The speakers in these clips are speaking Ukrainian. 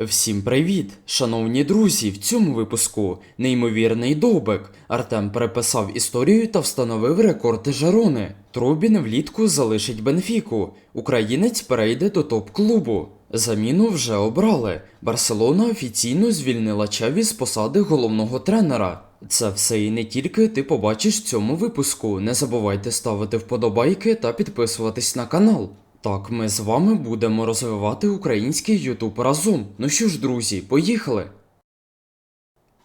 Всім привіт, шановні друзі! В цьому випуску неймовірний довбик. Артем переписав історію та встановив рекорд Жерони. Трубін влітку залишить Бенфіку. Українець перейде до топ-клубу. Заміну вже обрали. Барселона офіційно звільнила Чаві з посади головного тренера. Це все і не тільки ти побачиш в цьому випуску. Не забувайте ставити вподобайки та підписуватись на канал. Так, ми з вами будемо розвивати український Ютуб разом. Ну що ж, друзі, поїхали!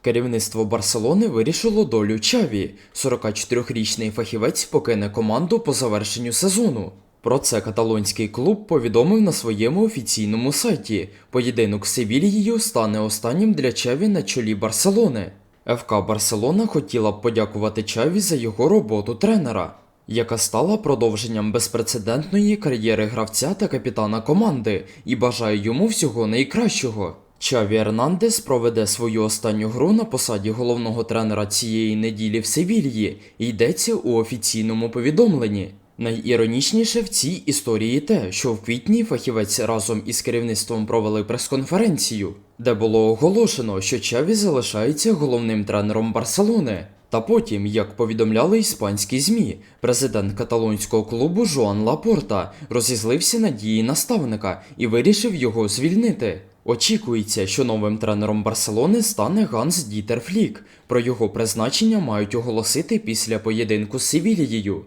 Керівництво Барселони вирішило долю Чаві. 44-річний фахівець покине команду по завершенню сезону. Про це каталонський клуб повідомив на своєму офіційному сайті. Поєдинок з Севільєю стане останнім для Чаві на чолі Барселони. ФК Барселона хотіла б подякувати Чаві за його роботу тренера, яка стала продовженням безпрецедентної кар'єри гравця та капітана команди, і бажає йому всього найкращого. Чаві Ернандес проведе свою останню гру на посаді головного тренера цієї неділі в Севільї, і йдеться у офіційному повідомленні. Найіронічніше в цій історії те, що в квітні фахівець разом із керівництвом провели прес-конференцію, де було оголошено, що Чаві залишається головним тренером Барселони. Та потім, як повідомляли іспанські ЗМІ, президент каталонського клубу Жоан Лапорта розізлився на дії наставника і вирішив його звільнити. Очікується, що новим тренером Барселони стане Ганс Дітер Флік. Про його призначення мають оголосити після поєдинку з Севільєю.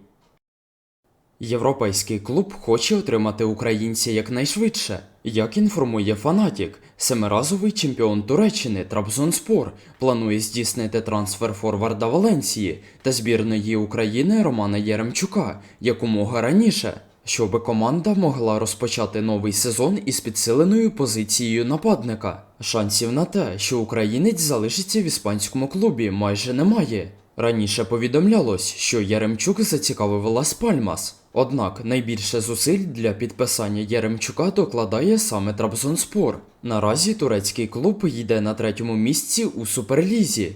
Європейський клуб хоче отримати українця якнайшвидше. Як інформує Фанатік, семиразовий чемпіон Туреччини Трабзонспор планує здійснити трансфер форварда Валенсії та збірної України Романа Єремчука якомога раніше, щоб команда могла розпочати новий сезон із підсиленою позицією нападника. Шансів на те, що українець залишиться в іспанському клубі, майже немає. Раніше повідомлялось, що Яремчук зацікавив Лас Пальмас. Однак найбільше зусиль для підписання Яремчука докладає саме Трабзонспор. Наразі турецький клуб йде на третьому місці у Суперлізі.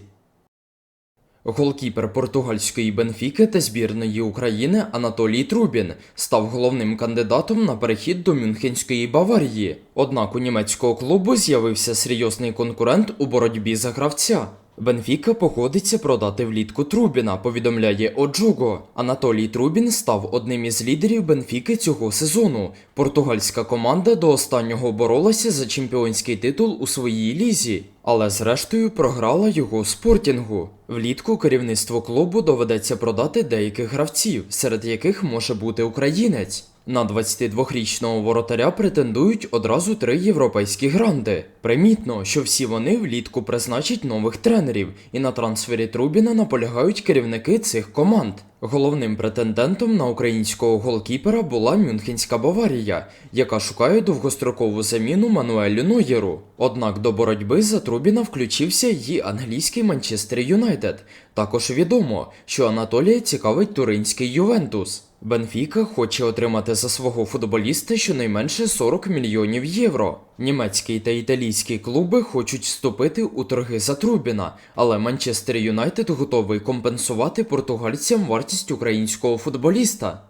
Голкіпер португальської Бенфіки та збірної України Анатолій Трубін став головним кандидатом на перехід до Мюнхенської Баварії. Однак у німецького клубу з'явився серйозний конкурент у боротьбі за гравця. Бенфіка погодиться продати влітку Трубіна, повідомляє Оджого. Анатолій Трубін став одним із лідерів Бенфіки цього сезону. Португальська команда до останнього боролася за чемпіонський титул у своїй лізі, але зрештою програла його спортінгу. Влітку керівництво клубу доведеться продати деяких гравців, серед яких може бути українець. На 22-річного воротаря претендують одразу три європейські гранди. Примітно, що всі вони влітку призначать нових тренерів, і на трансфері Трубіна наполягають керівники цих команд. Головним претендентом на українського голкіпера була Мюнхенська Баварія, яка шукає довгострокову заміну Мануелю Нойєру. Однак до боротьби за Трубіна включився її англійський Манчестер Юнайтед. Також відомо, що Анатолія цікавить туринський Ювентус. Бенфіка хоче отримати за свого футболіста щонайменше 40 мільйонів євро. Німецький та італійські клуби хочуть вступити у торги за Трубіна, але Манчестер Юнайтед готовий компенсувати португальцям вартість українського футболіста.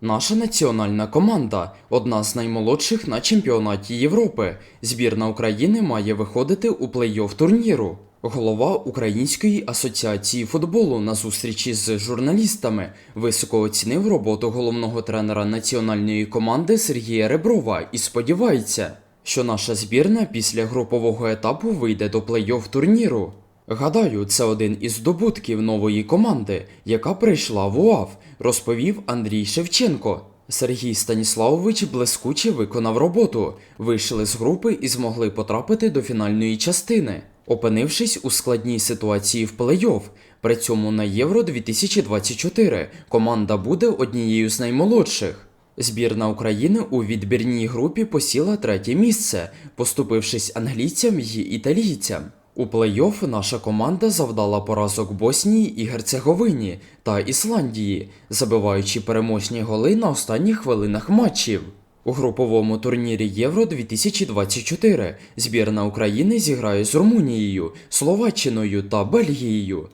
Наша національна команда одна з наймолодших на чемпіонаті Європи. Збірна України має виходити у плей-офф турніру. Голова Української асоціації футболу на зустрічі з журналістами високо оцінив роботу головного тренера національної команди Сергія Реброва і сподівається, що наша збірна після групового етапу вийде до плей-офф турніру. Гадаю, це один із здобутків нової команди, яка прийшла в УАВ, розповів Андрій Шевченко. Сергій Станіславович блискуче виконав роботу, вийшли з групи і змогли потрапити до фінальної частини, опинившись у складній ситуації в плей-офф. При цьому на Євро 2024 команда буде однією з наймолодших. Збірна України у відбірній групі посіла третє місце, поступившись англійцям і італійцям. У плей-офф наша команда завдала поразок Боснії і Герцеговині та Ісландії, забиваючи переможні голи на останніх хвилинах матчів. У груповому турнірі Євро 2024 збірна України зіграє з Румунією, Словаччиною та Бельгією.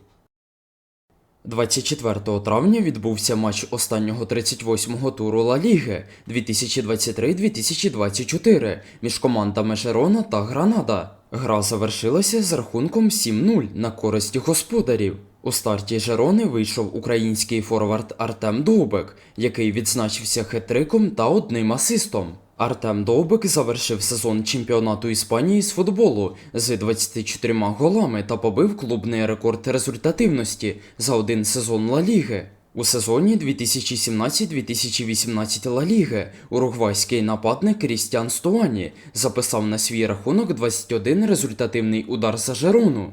24 травня відбувся матч останнього 38-го туру Ла Ліги 2023-2024 між командами Жерона та Гранада. Гра завершилася з рахунком 7-0 на користь господарів. У старті Жерони вийшов український форвард Артем Довбек, який відзначився хет-триком та одним асистом. Артем Довбек завершив сезон чемпіонату Іспанії з футболу з 24 голами та побив клубний рекорд результативності за один сезон Ла Ліги. У сезоні 2017-2018 Ла Ліги уругвайський нападник Крістіан Стуані записав на свій рахунок 21 результативний удар за Жерону.